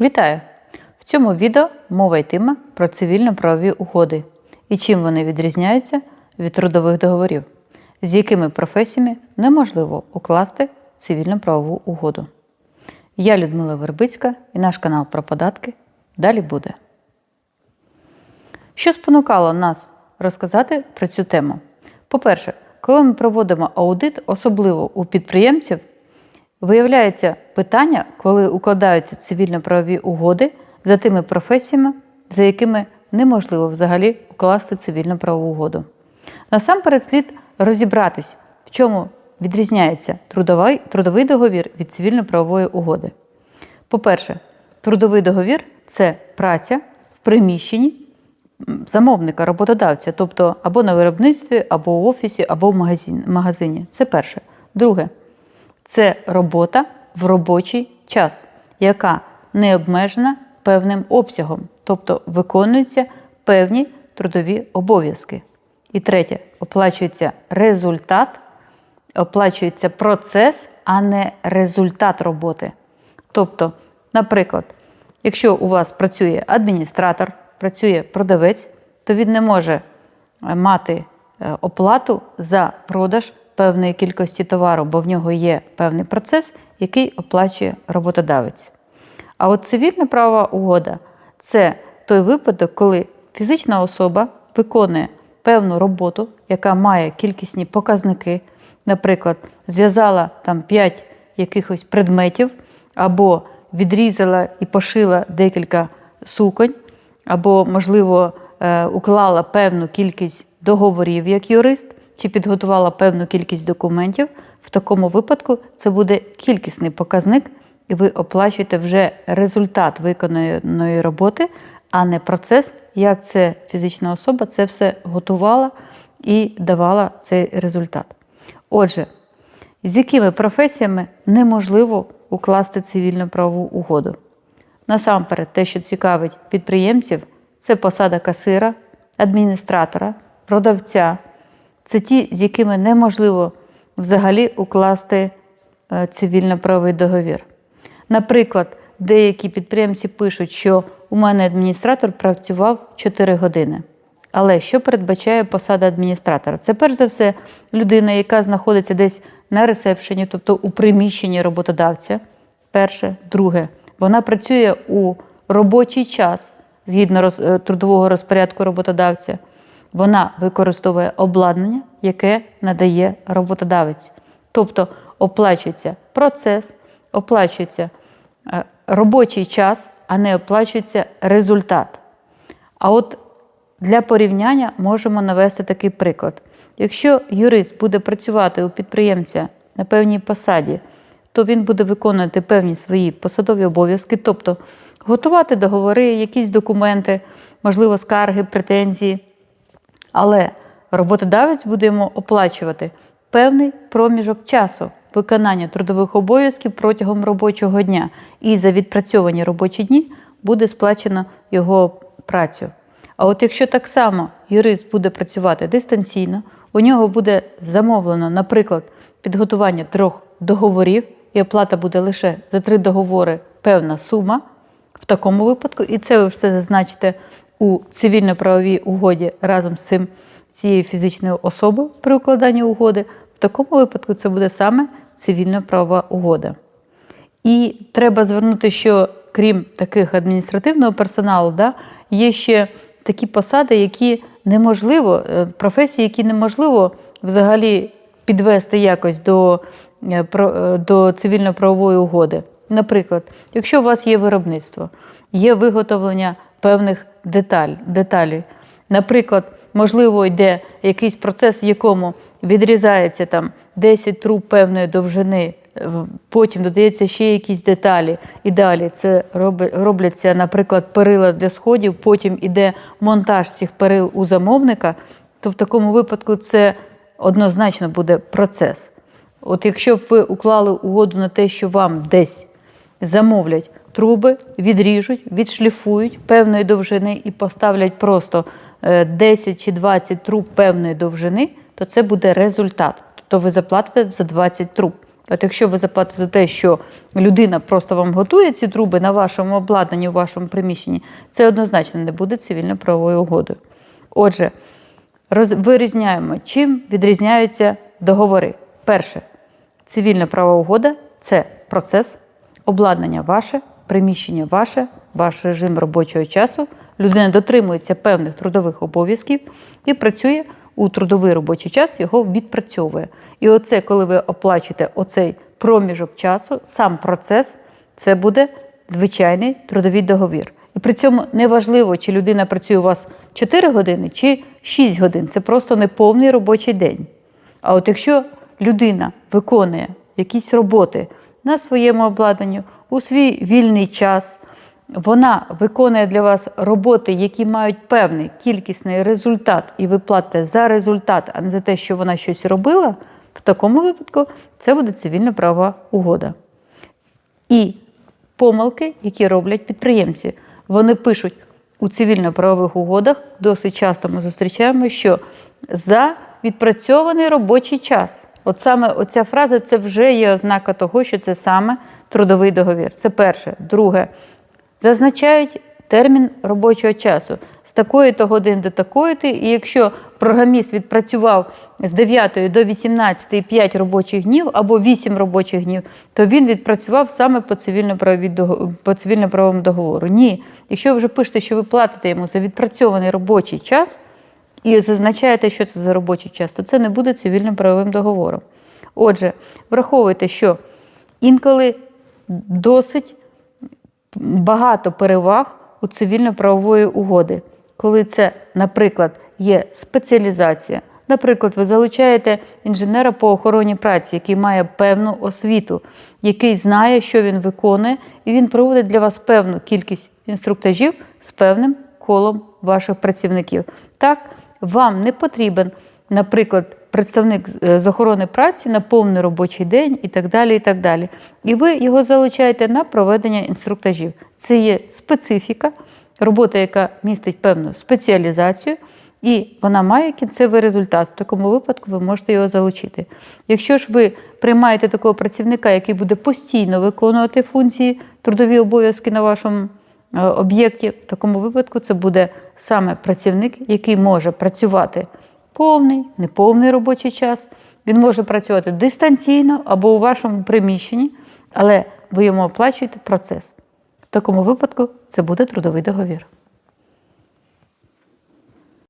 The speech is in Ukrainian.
Вітаю! В цьому відео мова йтиме про цивільно-правові угоди і чим вони відрізняються від трудових договорів, з якими професіями неможливо укласти цивільно-правову угоду. Я Людмила Вербицька і наш канал про податки. Далі буде. Що спонукало нас розказати про цю тему? По-перше, коли ми проводимо аудит, особливо у підприємців, виявляється питання, коли укладаються цивільно-правові угоди за тими професіями, за якими неможливо взагалі укласти цивільно-правову угоду. Насамперед слід розібратись, в чому відрізняється трудовий, трудовий договір від цивільно-правової угоди. По-перше, трудовий договір це праця в приміщенні замовника, роботодавця, тобто або на виробництві, або в офісі, або в магазині. Це перше. Друге, це робота в робочий час, яка не обмежена певним обсягом, тобто виконуються певні трудові обов'язки. І третє, оплачується результат, оплачується процес, а не результат роботи. Тобто, наприклад, якщо у вас працює адміністратор, працює продавець, то він не може е, мати е, оплату за продаж певної кількості товару, бо в нього є певний процес, який оплачує роботодавець. А от цивільна правова угода це той випадок, коли фізична особа виконує певну роботу, яка має кількісні показники, наприклад, зв'язала там 5 якихось предметів, або відрізала і пошила декілька суконь, або, можливо, е, уклала певну кількість договорів як юрист, чи підготувала певну кількість документів. В такому випадку це буде кількісний показник, і ви оплачуєте вже результат виконаної роботи, а не процес, як це фізична особа це все готувала і давала цей результат. Отже, з якими професіями неможливо укласти цивільно-правову угоду? Насамперед, те, що цікавить підприємців, це посада касира, адміністратора, продавця. Це ті, з якими неможливо взагалі укласти е, цивільно-правовий договір. Наприклад, деякі підприємці пишуть, що у мене адміністратор працював 4 години. Але що передбачає посада адміністратора? Це перш за все людина, яка знаходиться десь на ресепшені, тобто у приміщенні роботодавця. Перше, друге, вона працює у робочий час згідно е, трудового розпорядку роботодавця. Вона використовує обладнання, яке надає роботодавець. Тобто оплачується процес, оплачується е, робочий час, а не оплачується результат. А от для порівняння можемо навести такий приклад. Якщо юрист буде працювати у підприємця на певній посаді, то він буде виконувати певні свої посадові обов'язки, тобто готувати договори, якісь документи, можливо, скарги, претензії. Але роботодавець буде йому оплачувати певний проміжок часу виконання трудових обов'язків протягом робочого дня. І за відпрацьовані робочі дні буде сплачено його працю. А от якщо так само юрист буде працювати дистанційно, у нього буде замовлено, наприклад, підготування трьох договорів, і оплата буде лише за три договори певна сума в такому випадку, і це ви все зазначите у цивільно-правовій угоді разом з цим цією фізичною особою при укладанні угоди. В такому випадку це буде саме цивільно-правова угода. І треба звернути, що крім таких адміністративного персоналу, да, є ще такі посади, які неможливо, е, професії, які неможливо взагалі підвести якось до, е, е, до цивільно-правової угоди. Наприклад, якщо у вас є виробництво, є виготовлення певних деталь, деталей. Наприклад, можливо, йде якийсь процес, в якому відрізається там 10 труб певної довжини, потім додається ще якісь деталі. І далі це робляться, наприклад, перила для сходів, потім іде монтаж цих перил у замовника, то в такому випадку це однозначно буде процес. От якщо б ви уклали угоду на те, що вам десь замовлять труби, відріжуть, відшліфують певної довжини і поставлять просто е, 10 чи 20 труб певної довжини, то це буде результат. Тобто ви заплатите за 20 труб. От якщо ви заплатите за те, що людина просто вам готує ці труби на вашому обладнанні, у вашому приміщенні, це однозначно не буде цивільно-правовою угодою. Отже, вирізняємо, чим відрізняються договори. Перше, цивільна правова угода це процес, обладнання ваше, приміщення ваше, ваш режим робочого часу. Людина дотримується певних трудових обов'язків і працює у трудовий робочий час, його відпрацьовує. І оце, коли ви оплачуєте оцей проміжок часу, сам процес, це буде звичайний трудовий договір. І при цьому неважливо, чи людина працює у вас 4 години чи 6 годин. Це просто неповний робочий день. А от якщо людина виконує якісь роботи на своєму обладнанні у свій вільний час, вона виконує для вас роботи, які мають певний кількісний результат, і ви платите за результат, а не за те, що вона щось робила, в такому випадку це буде цивільна правова угода. І помилки, які роблять підприємці, вони пишуть у цивільно-правових угодах, досить часто ми зустрічаємо, що за відпрацьований робочий час. От саме оця фраза це вже є ознака того, що це саме трудовий договір. Це перше. Друге, зазначають термін робочого часу з такої-то години до такої-то, і якщо програміст відпрацював з 9 до 18 5 робочих днів або 8 робочих днів, то він відпрацював саме по цивільно-правовому договору. Ні, якщо ви вже пишете, що ви платите йому за відпрацьований робочий час і зазначаєте, що це за робочий час, то це не буде цивільним правовим договором. Отже, враховуйте, що інколи досить багато переваг у цивільно-правової угоди, коли це, наприклад, є спеціалізація. Наприклад, ви залучаєте інженера по охороні праці, який має певну освіту, який знає, що він виконує, і він проводить для вас певну кількість інструктажів з певним колом ваших працівників. Так, вам не потрібен, наприклад, представник е, з охорони праці на повний робочий день і так далі. І так далі. І ви його залучаєте на проведення інструктажів. Це є специфіка, робота, яка містить певну спеціалізацію, і вона має кінцевий результат. В такому випадку ви можете його залучити. Якщо ж ви приймаєте такого працівника, який буде постійно виконувати функції, трудові обов'язки на вашому е, об'єкті, в такому випадку це буде саме працівник, який може працювати повний, неповний робочий час. Він може працювати дистанційно або у вашому приміщенні, але ви йому оплачуєте процес. В такому випадку це буде трудовий договір.